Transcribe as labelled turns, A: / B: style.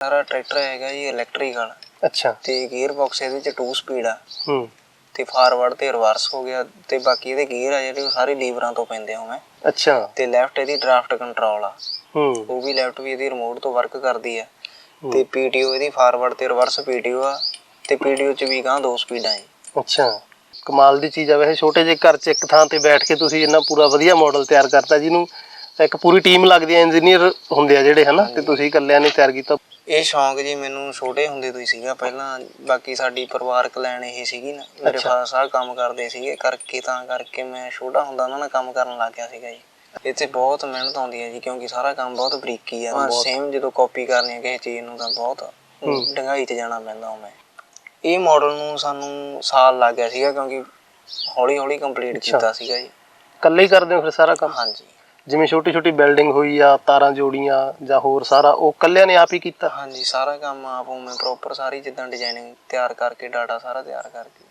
A: ਸਾਰਾ ਟਰੈਕਟਰ ਹੈਗਾ ਜੀ ਇਲੈਕਟ੍ਰੀਕਲ
B: ਅੱਛਾ।
A: ਤੇ ਗੀਅਰ ਬਾਕਸ ਇਹਦੇ ਚ 2 ਸਪੀਡ ਆ।
B: ਹੂੰ।
A: ਤੇ ਫਾਰਵਰਡ ਤੇ ਰਿਵਰਸ ਹੋ ਗਿਆ ਤੇ ਬਾਕੀ ਇਹਦੇ ਗੀਅਰ ਆ ਜਿਹੜੇ ਉਹ ਸਾਰੇ ਲੀਵਰਾਂ ਤੋਂ ਪੈਂਦੇ ਹੋਵੇਂ
B: ਅੱਛਾ।
A: ਤੇ ਲੈਫਟ ਇਹਦੀ ਡਰਾਫਟ ਕੰਟਰੋਲ ਆ।
B: ਹੂੰ।
A: ਉਹ ਵੀ ਲੈਫਟ ਵੀ ਇਹਦੀ ਰਿਮੋਟ ਤੋਂ ਵਰਕ ਕਰਦੀ ਆ। ਤੇ ਪੀਟੀਓ ਇਹਦੀ ਫਾਰਵਰਡ ਤੇ ਰਿਵਰਸ ਪੀਟੀਓ ਆ। ਤੇ ਪੀਟੀਓ ਚ ਵੀ ਗਾਂ ਦੋ ਸਪੀਡਾਂ ਜੀ।
B: ਅੱਛਾ। ਕਮਾਲ ਦੀ ਚੀਜ਼ ਆ ਵੈਸੇ ਛੋਟੇ ਜਿਹੇ ਘਰ 'ਚ ਇੱਕ ਥਾਂ ਤੇ ਬੈਠ ਕੇ ਤੁਸੀਂ ਇੰਨਾ ਪੂਰਾ ਵਧੀਆ ਮਾਡਲ ਤਿਆਰ ਕਰਤਾ ਜਿਹਨੂੰ ਇੱਕ ਪੂਰੀ ਟੀਮ ਲੱਗਦੀ ਹੈ ਇੰਜੀਨੀਅਰ ਹੁੰਦੇ ਆ ਜਿਹੜੇ ਹਨਾ? ਤੇ ਤੁਸੀਂ ਇਕੱਲਿਆਂ ਨੇ ਤਿਆਰ ਕੀਤਾ।
A: ਇਹ ਸ਼ੌਂਕ ਜੀ ਮੈਨੂੰ ਛੋਟੇ ਹੁੰਦੇ ਤੋਂ ਹੀ ਸੀਗਾ। ਪਹਿਲਾਂ ਬਾਕੀ ਸਾਡੀ ਪਰਿਵਾਰਕ ਲਾਈਨ ਇਹ ਸੀਗੀ ਨਾ। ਮੇਰੇ। ਫਾਦਰ ਸਾਹਿਬ ਕੰਮ ਕਰਦੇ ਸੀਗੇ। ਕਰਕੇ ਤਾਂ ਕਰਕੇ ਮੈਂ ਛੋਟਾ ਹੁੰਦਾ ਉਹਨਾਂ ਨਾਲ ਕੰਮ ਕਰਨ ਲੱਗ ਗਿਆ ਸੀਗਾ ਜੀ। ਇੱਥੇ ਬਹੁਤ ਮਿਹਨਤ ਆਉਂਦੀ ਹੈ ਜੀ ਕਿਉਂਕਿ ਸਾਰਾ ਕੰਮ ਬਹੁਤ ਬਰੀਕੀ ਆ। ਸੇਮ ਜਦੋਂ ਕਾਪੀ ਕਰਨੀ ਹੈ ਕਿਸੇ ਚੀਜ਼ ਨੂੰ ਤਾਂ ਬਹੁਤ ਡੰਗਾਈ ਤੇ ਜਾਣਾ ਪੈਂਦਾ ਉਹਨੇ ਇਹ ਮਾਡਲ ਨੂੰ ਸਾਨੂੰ ਸਾਲ ਲੱਗ ਗਿਆ ਸੀਗਾ ਕਿਉਂਕਿ ਹੌਲੀ ਹੌਲੀ ਕੰਪਲੀਟ। ਕੀਤਾ ਸੀਗਾ ਜੀ।
B: ਇਕੱਲੇ ਹੀ ਕਰਦੇ ਹੋ ਫਿਰ ਸਾਰਾ ਕੰਮ?
A: ਹਾਂਜੀ।
B: ਜਿਵੇਂ ਛੋਟੀ ਛੋਟੀ ਬਿਲਡਿੰਗ ਹੋਈ ਆ, ਤਾਰਾਂ ਜੋੜੀਆਂ ਜਾਂ ਹੋਰ ਸਾਰਾ, ਉਹ ਇਕੱਲਿਆਂ ਨੇ ਆਪ ਹੀ ਕੀਤਾ?
A: ਹਾਂਜੀ, ਸਾਰਾ ਕੰਮ ਆਪ ਮੈਂ ਪ੍ਰੋਪਰ ਸਾਰੀ ਜਿੱਦਾਂ ਡਿਜ਼ਾਈਨਿੰਗ ਤਿਆਰ ਕਰਕੇ ਡਾਟਾ ਸਾਰਾ ਤਿਆਰ ਕਰਕੇ।